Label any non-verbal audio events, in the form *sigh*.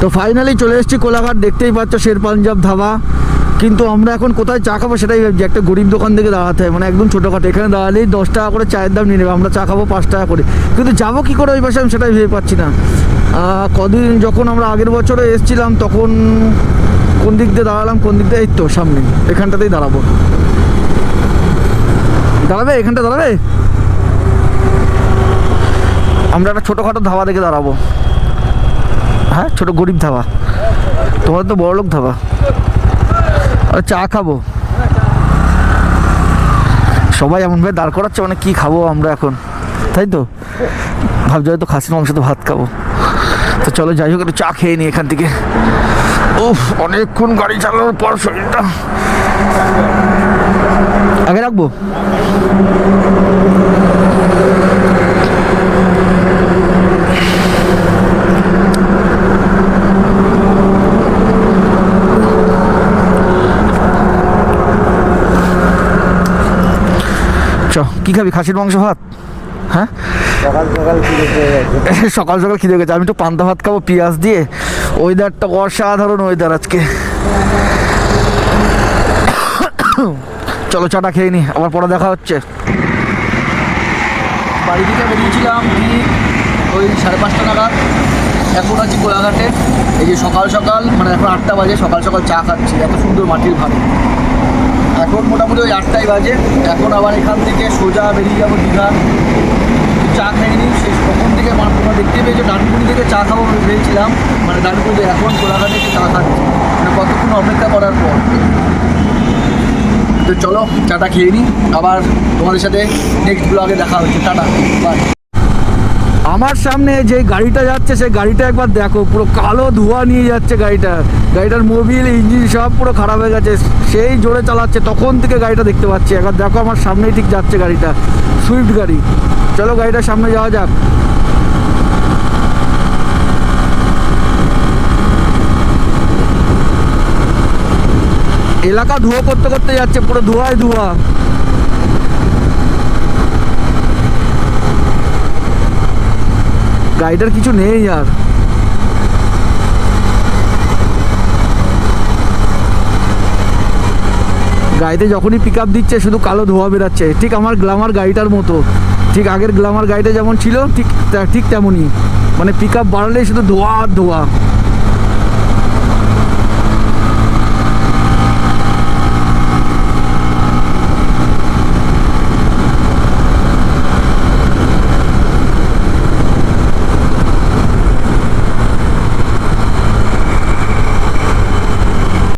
তো ফাইনালি চলে এসেছি কোলাঘাট, দেখতেই পাচ্ছ শের পাঞ্জাব ধাবা। কিন্তু আমরা এখন কোথায় চা খাব সেটাই ভাবছি, একটা গরিব দোকান থেকে দাঁড়াতে হয় মানে একদম ছোটোখাটো। এখানে দাঁড়ালেই দশ টাকা করে চায়ের দাম নিয়ে নেবে, আমরা চা খাব পাঁচ টাকা করে। কিন্তু যাব কী করে ওই পাশে আমি সেটাই ভেবে পাচ্ছি না। কদিন যখন আমরা আগের বছরে এসেছিলাম, তখন কোন দিক দিয়ে দাঁড়ালাম, কোন দিক দিয়ে, এই তো সামনে, এখানটাতেই দাঁড়াবো। দাঁড়াবে? এখানটা দাঁড়াবে? আমরা একটা ছোটোখাটো ধাবা দেখে দাঁড়াবো। হ্যাঁ ছোটো গরিব ধাবা। তোমাদের তো বড় লোক ধাবা। আর চা খাব। সবাই এমনভাবে দাঁড় করাচ্ছে মানে কি খাব আমরা এখন? তাই তো? ভাবছি হয়তো খাসির মাংস তো ভাত খাব। তো চলো যাই হোক, একটু চা খেয়ে নিই এখান থেকে। ওফ অনেকক্ষণ গাড়ি চালানোর পর শরীরটা আগে রাখব? কি খাবি? খাসির মাংস ভাত? হ্যাঁ? *laughs* সকাল সকাল খিদে গেছে আমি একটু পান্তা ভাত খাব, পেঁয়াজ দিয়ে। ওয়েদারটা অসাধারণ ওয়েদার আজকে। *coughs* চলো, চাটা খেয়ে নি। আবার পরে দেখা হচ্ছে। বাড়ি থেকে বেরিয়েছিলাম ওই সাড়ে পাঁচটা নাগাদ। এখন আছি কোলাঘাটে। এই যে সকাল সকাল মানে এখন আটটা বাজে, সকাল সকাল চা খাচ্ছি। এত সুন্দর মাটির ভাড়ে এখন মোটামুটি ওই আটটাই বাজে। এখন আবার এখান থেকে সোজা বেরিয়ে যাব দীঘা। চা খাইনি শেষ। তখন থেকে আমার তোমরা দেখতে পেয়েছ, ডানকুনি থেকে চা খাব ভেবেছিলাম মানে ডানকুনিতে এখন কোলাঘাটে এসে চা খাচ্ছি। মানে কতক্ষণ অপেক্ষা করার পর। তো চলো, চাটা খেয়ে নিই। আবার তোমাদের সাথে নেক্সট ব্লগে দেখা হচ্ছে। টাটা বাই আমার সামনে যে গাড়িটা যাচ্ছে, সেই গাড়িটা একবার দেখো, পুরো কালো ধোঁয়া নিয়ে যাচ্ছে গাড়িটা। গাড়িটার মোবিল, ইঞ্জিন সব পুরো খারাপ হয়ে গেছে, সেই জোরে চালাচ্ছে, তখন থেকে গাড়িটা দেখতে পাচ্ছি। একবার দেখো আমার সামনেই ঠিক যাচ্ছে গাড়িটা, সুইফট গাড়ি। চলো গাড়িটার সামনে যাওয়া যাক। এলাকা ধোঁয়া করতে করতে যাচ্ছে, পুরো ধোঁয়ায় ধোঁয়া। গাড়িটার কিছু নেই আর। গাড়িতে যখনই পিক দিচ্ছে, শুধু কালো ধোয়া বেরাচ্ছে। ঠিক আমার গ্লামার গাড়িটার মতো। ঠিক আগের গ্লামার গাড়িটা যেমন ছিল, ঠিক ঠিক তেমনই। মানে পিক আপ বাড়লেই শুধু ধোয়া আর ধোঁয়া।